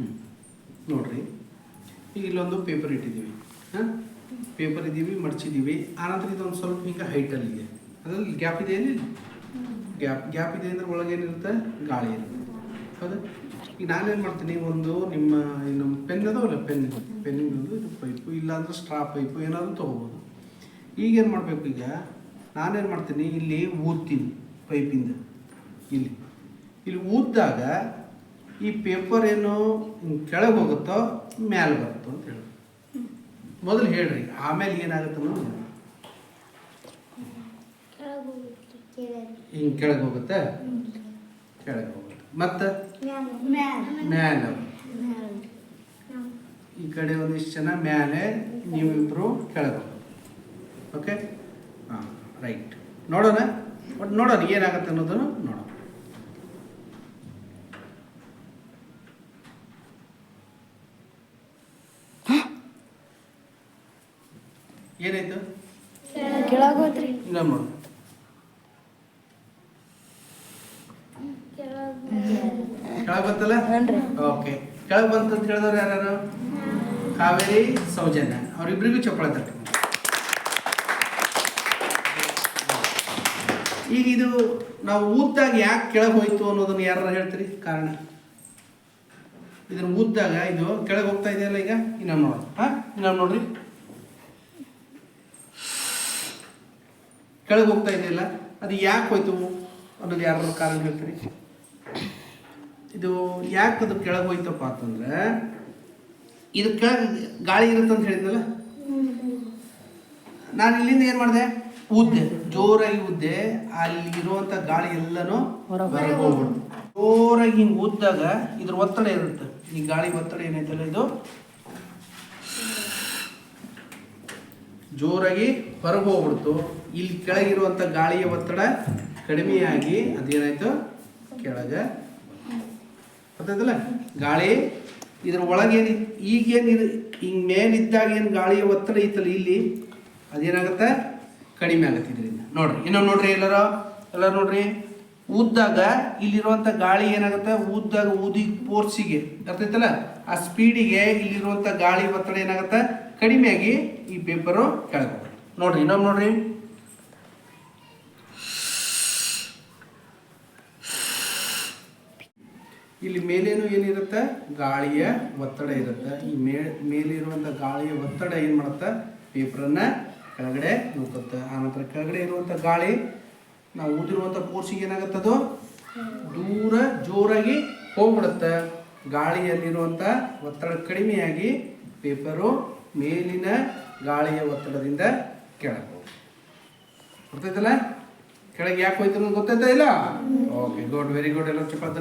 ಹ್ಞೂ ನೋಡ್ರಿ. ಈಗ ಇಲ್ಲೊಂದು ಪೇಪರ್ ಇಟ್ಟಿದ್ದೀವಿ. ಹಾಂ? ಪೇಪರ್ ಇದ್ದೀವಿ, ಮಡಚಿದ್ದೀವಿ. ಆನಂತರ ಇದೊಂದು ಸ್ವಲ್ಪ ಈಗ ಹೈಟಲ್ಲಿದೆ ಅದರಲ್ಲಿ ಗ್ಯಾಪ್ ಇದೆ ಏನಿಲ್ಲ? ಗ್ಯಾಪ್ ಗ್ಯಾಪ್ ಇದೆ ಅಂದ್ರೆ ಒಳಗೇನಿರುತ್ತೆ ಗಾಳಿ ಇರುತ್ತೆ. ಹೌದಾ? ಈಗ ನಾನೇನು ಮಾಡ್ತೀನಿ, ಒಂದು ನಿಮ್ಮ ನಮ್ಮ ಪೆನ್ ಅದಾವಲ್ಲ ಪೆನ್ ಪೆನ್ನಿಂದು ಇದು ಪೈಪು ಇಲ್ಲಾಂದ್ರೆ ಸ್ಟ್ರಾ ಪೈಪು ಏನಾದರೂ ತೊಗೋಬೋದು. ಈಗೇನು ಮಾಡಬೇಕು ಈಗ? ನಾನೇನು ಮಾಡ್ತೀನಿ, ಇಲ್ಲಿ ಊದ್ತೀನಿ ಪೈಪಿಂದ ಇಲ್ಲಿ. ಇಲ್ಲಿ ಊದ್ದಾಗ ಈ ಪೇಪರ್ ಏನು ಕೆಳಗೆ ಹೋಗುತ್ತೋ ಮ್ಯಾಲೆ ಬರುತ್ತೋ ಅಂತ ಹೇಳಿ. ಮೊದಲು ಹೇಳ್ರಿ ಆಮೇಲೆ ಏನಾಗುತ್ತೆ ಅನ್ನೋದು. ಹಿಂಗೆ ಕೆಳಗೆ ಹೋಗುತ್ತೆ? ಕೆಳಗೆ ಹೋಗುತ್ತೆ. ಮತ್ತೆ? ಮ್ಯಾಲೆ ಈ ಕಡೆ ಒಂದಿಷ್ಟು ಜನ ಮ್ಯಾಲೆ ನೀವಿಬ್ಬರು ಕೆಳಗೆ ಹೋಗೋದು ಓಕೆ ಹಾಂ ರೈಟ್ ನೋಡೋಣ? ಒಟ್ಟು ನೋಡೋಣ ಏನಾಗುತ್ತೆ ಅನ್ನೋದನ್ನು ನೋಡೋಣ. ಏನಾಯ್ತು? ಕೆಳಗೆ ಹೋದ್ರಿ ಇನ್ನೊಮ್ಮೆ ನೋಡು. ಕೆಳಗೆ ಬಂತಲ್ಲ ಓಕೆ. ಕೆಳಗೆ ಬಂತು ಅಂತ ಹೇಳಿದವ್ರು ಯಾರು ಕಾವೇರಿ ಸೌಜನ್ಯ. ಅವರಿಬ್ಬರಿಗೂ ಚಪ್ಪಳ ತಟ್ಟಿ ಈಗ ಇದು ನಾವು ಊದ್ದಾಗ ಯಾಕೆ ಕೆಳಗೆ ಹೋಯ್ತು ಅನ್ನೋದನ್ನ ಯಾರು ಹೇಳ್ತೀರಿ? ಕಾರಣ? ಇದನ್ನ ಊದ್ದಾಗ ಇದು ಕೆಳಗೆ ಹೋಗ್ತಾ ಇದೆಯಲ್ಲ ಈಗ? ಇನ್ನೊಮ್ಮೆ ನೋಡೋದು ಹಾಂ? ಇನ್ನೊಮ್ಮೆ ನೋಡ್ರಿ. ಕೆಳಗೆ ಹೋಗ್ತಾ ಇದೆಯಲ್ಲ ಅದು ಯಾಕೆ ಹೋಯ್ತು ಅನ್ನೋದು ಯಾರು ಕಾರಣ ಹೇಳ್ತೀರಿ? ಇದು ಯಾಕೆ ಅದು ಕೆಳಗೆ ಹೋಯ್ತಪ್ಪ ಅಂತಂದ್ರೆ ಇದು ಕೆಳಗೆ ಗಾಳಿ ಇರುತ್ತೆ ಅಂತ ಹೇಳಿದ್ನಲ್ಲ? ನಾನು ಇಲ್ಲಿಂದ ಏನು ಮಾಡಿದೆ? ಉದ್ದೆ ಜೋರಾಗಿ ಉದ್ದೆ ಅಲ್ಲಿ ಇರುವಂಥ ಗಾಳಿ ಎಲ್ಲನೂ ಹೊರಗೆ ಹೋಗ್ಬಿಡ್ತು. ಜೋರಾಗಿ ಹಿಂಗೆ ಉದ್ದಾಗ ಇದ್ರ ಒತ್ತಡ ಇರುತ್ತೆ. ಈ ಗಾಳಿ ಒತ್ತಡ ಏನೈತಲ್ಲ ಇದು? ಜೋರಾಗಿ ಹೊರಗೆ ಹೋಗ್ಬಿಡ್ತು. ಇಲ್ಲಿ ಕೆಳಗಿರುವಂಥ ಗಾಳಿಯ ಒತ್ತಡ ಕಡಿಮೆಯಾಗಿ ಅದೇನಾಯ್ತು? ಕೆಳಗೆ. ಗೊತ್ತಾಯ್ತಲ್ಲ ಗಾಳಿ ಇದ್ರ ಒಳಗೇನು ಈಗೇನು ಹಿಂಗೆ ಮೇಲಿದ್ದಾಗ ಏನು ಗಾಳಿಯ ಒತ್ತಡ ಇತ್ತಲ್ಲ ಇಲ್ಲಿ, ಅದೇನಾಗುತ್ತೆ? ಕಡಿಮೆ ಆಗುತ್ತೆ ಇದರಿಂದ. ನೋಡ್ರಿ. ಇನ್ನೊಂದು ನೋಡ್ರಿ ಎಲ್ಲರೂ? ಎಲ್ಲರೂ ನೋಡ್ರಿ? ಊದ್ದಾಗ ಇಲ್ಲಿರುವಂಥ ಗಾಳಿ ಏನಾಗುತ್ತೆ? ಊದ್ದಾಗ ಊದಿ ಫೋರ್ಸಿಗೆ. ಅರ್ಥೈತಲ್ಲ? ಆ ಸ್ಪೀಡಿಗೆ ಇಲ್ಲಿರುವಂಥ ಗಾಳಿ ಒತ್ತಡ ಏನಾಗುತ್ತೆ? ಕಡಿಮೆಯಾಗಿ ಈ ಪೇಪರು ಕೆಳಗೆ ನೋಡ್ರಿ, ಇನ್ನೊಮ್ಮೆ ನೋಡ್ರಿ. ಇಲ್ಲಿ ಮೇಲೇನು ಏನಿರುತ್ತೆ? ಗಾಳಿಯ ಒತ್ತಡ ಇರುತ್ತೆ. ಈ ಮೇ ಮೇಲಿರುವಂಥ ಗಾಳಿಯ ಒತ್ತಡ ಏನು ಮಾಡುತ್ತೆ? ಪೇಪರನ್ನು ಕೆಳಗಡೆ ನೂಕುತ್ತೆ. ಆನಂತರ ಕೆಳಗಡೆ ಇರುವಂಥ ಗಾಳಿ ನಾವು ಊದಿರುವಂಥ ಪೋರ್ಸಿಗೆ ಏನಾಗುತ್ತದು? ದೂರ ಜೋರಾಗಿ ಹೋಗ್ಬಿಡುತ್ತೆ. ಗಾಳಿಯಲ್ಲಿರುವಂಥ ಒತ್ತಡ ಕಡಿಮೆಯಾಗಿ ಪೇಪರು ಮೇಲಿನ ಗಾಳಿಯ ಒತ್ತಡದಿಂದ ಕೆಳಗೆ ಗೊತ್ತೈತಲ್ಲ ಕೆಳಗೆ ಯಾಕೆ ಹೋಯ್ತು ಗೊತ್ತಾಯ್ತಾ ಇಲ್ಲ? ಓಕೆ ಗುಡ್ ವೆರಿ ಗುಡ್ ಎಲ್ಲ ಚಪಾತಿ